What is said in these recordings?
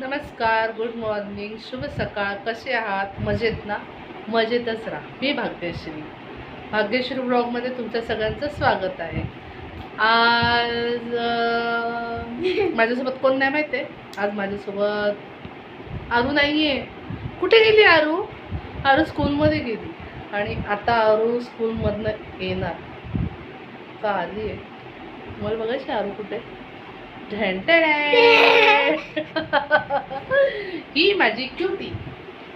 नमस्कार good morning शुभ सकाळ. कसे आहात? मजेत ना? मजेतच राहा. मी भाग्यश्री. भाग्यश्री ब्लॉगमध्ये तुमच्या सगळ्यांचं स्वागत आहे. आज माझ्यासोबत कोण नाही माहिती आहे आज माझ्यासोबत आरू नाही आहे कुठे गेली आरू? आरू स्कूलमध्ये गेली. आणि आता आरू स्कूलमधनं येणार. का आली आहे मला बघायची आरू कुठे? ही माझी क्युटी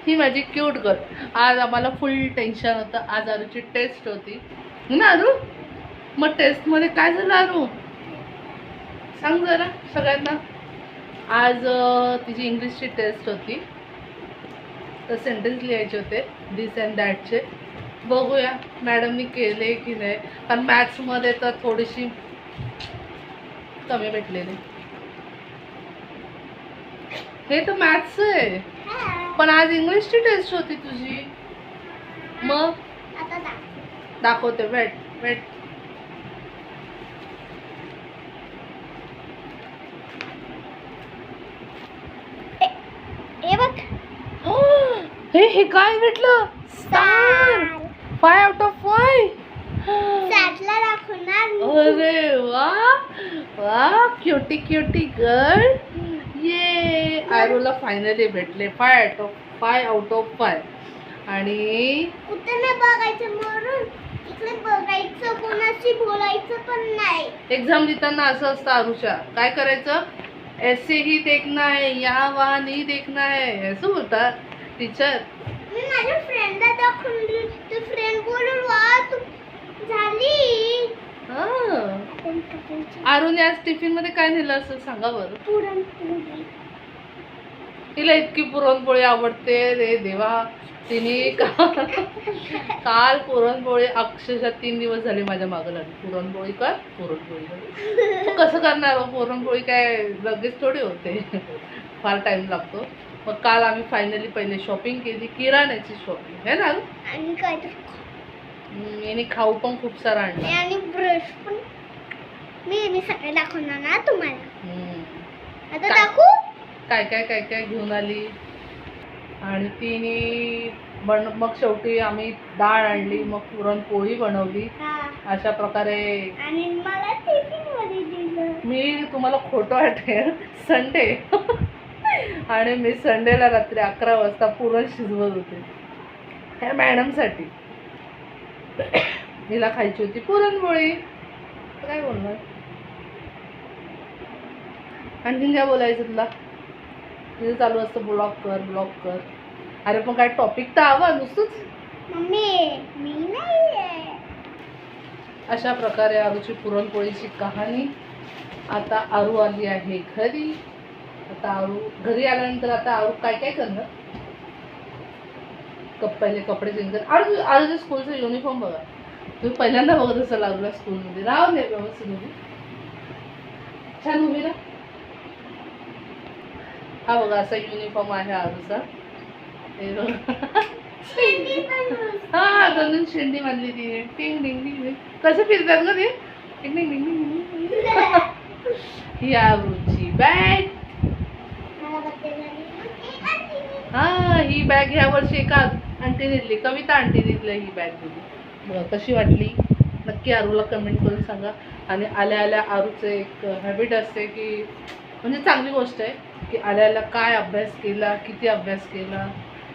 ही माझी क्यूट गर्ल आज आम्हाला फुल टेन्शन होतं. आज आरूची टेस्ट होती. हो ना आरू? मग टेस्टमध्ये काय झालं आरू? सांग जरा सगळ्यांना. आज तिची इंग्लिशची टेस्ट होती. तर सेंटेन्स लिहायचे होते. दिस अँड दॅटचे बघूया मॅडमनी केले की नाही. कारण मॅथ्समध्ये तर थोडीशी कमी भेटलेली हे तर मॅथ्स आहे. पण आज इंग्लिशची टेस्ट होती तुझी. मग. दाखवते वेट वेट हे हे हे काय भेटलं star five out of five. अरे वा वा क्युटी क्युटी गर्ल ये आरूला फायनली भेटले. Five out of five out of five आणि कुठं नाही बघायचं म्हणून. इकडे बघायचं कोणाशी बोलायचं पण नाही. एक्झाम देताना असं असतं आरुषा. काय करायचं? ऐसे ही देखना है या वहा नहीं देखना है असं बोलतात टीचर मी माझ्या फ्रेंडला दाखवली तर फ्रेंड बोलून वा तू झाली आरुने आज टिफिनमध्ये काय नेलं असं सांगा बरं. पुरणपोळी तिला इतकी पुरणपोळी आवडते रे देवा. तिने का- काल पुरणपोळी अक्षरशः तीन दिवस झाले माझ्या मागं लागली. पुरणपोळी कर पुरणपोळी कर. मग कसं करणार हो? पुरणपोळी काय लगेच थोडी होते. फार टाइम लागतो. मग काल आम्ही फायनली पहिले शॉपिंग केली किराण्याची शॉपिंग है ना आणि काय खाऊ पण खूप सारा आणला. आणि ब्रश पण मी मी सकाळी दाखवणार ना तुम्हाला. हम्म. आता काय? दाखवू? काय काय काय काय घेऊन आली? आणि तिने बन मग शेवटी आम्ही डाळ आणली मग पुरणपोळी बनवली. हा. अशा प्रकारे आणि मला टिफिनमध्ये दिलं. मी तुम्हाला खोटं वाटेल. संडे आणि मी संडेला रात्री अकरा वाजता पुरण शिजवत होते. ह्या मॅडमसाठी. हिला खायची होती पुरणपोळी. तर काय बोलणार? आणखीन काय बोलायचं तुला? तुझं चालू असतं ब्लॉग कर ब्लॉग कर. अरे पण काय टॉपिक तर हवा नुसतंच. मम्मी मी नाही आहे अशा प्रकारे आरूची पुरणपोळीची कहाणी आता आरू आली आहे घरी. आता आरू घरी आल्यानंतर आता आरू काय काय करणार? कप पहिले कपडे चेंज कर. आरू आरूच्या स्कूलचं युनिफॉर्म बघा. तुम्ही पहिल्यांदा बघत असाल आरूला स्कूलमध्ये राव नाही व्यवस्थित उभी. छान उभी राहा. हा बघा असा युनिफॉर्म आहे आरूचा हे बघा. हा दोन शेंडी बांधली ती टिंग डिंग डिंग. कसं फिरतात का ते टिंग डिंग डिंग डिंग डिंग. ही आरूची बॅग. हा ही बॅग ह्या वर्षी एका आंटी दिली कविता आंटी दिली ही बॅग दिली बघा कशी वाटली नक्की आरूला कमेंट करून सांगा आणि आल्या आल्या आरूचं एक हॅबिट असते की म्हणजे चांगली गोष्ट आहे की आल्या आल्या काय अभ्यास केला किती अभ्यास केला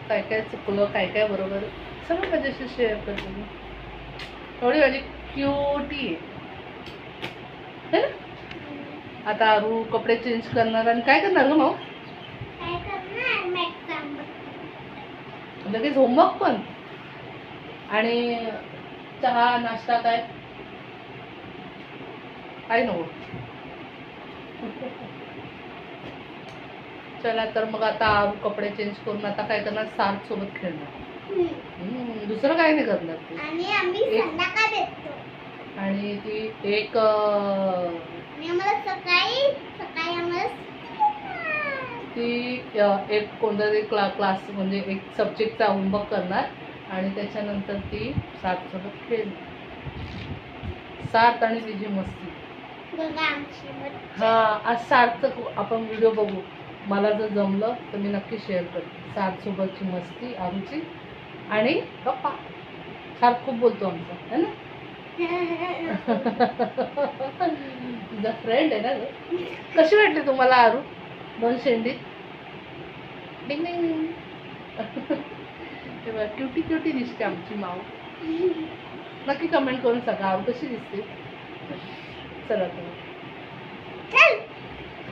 काय काय चुकलं काय काय बरोबर सगळं माझ्याशी शेअर करते मी एवढी माझी क्युटी आहे. है ना? आता आरू कपडे चेंज करणार आणि काय करणार ग मग लगेच होमवर्क पण. आणि चहा नाश्ता काय? काय नको. चला तर मग आता कपडे चेंज करून आता काय करणार? सार्थ सोबत खेळणार. दुसरं काय नाही करणार ती. आणि ती एक ती एक कोणता तरी क्ला क्लास म्हणजे एक सब्जेक्टचा होमवर्क करणार. आणि त्याच्यानंतर ती सात सोबत खेळणार. सात आणि तिची मस्ती. हा आज सार्थक आपण व्हिडिओ बघू. मला जर जमलं तर मी नक्की शेअर करते साथसोबतची मस्ती आमची आणि गप्पा. सार खूप बोलतो आमचा है ना? तुझा फ्रेंड आहे ना ग? कशी वाटली तुम्हाला आरू? दोन शेंडीत डिंग डिंग तेव्हा क्युटी क्युटी दिसते आमची माऊ नक्की कमेंट करून सांगा आरू कशी दिसते? चला तुम्ही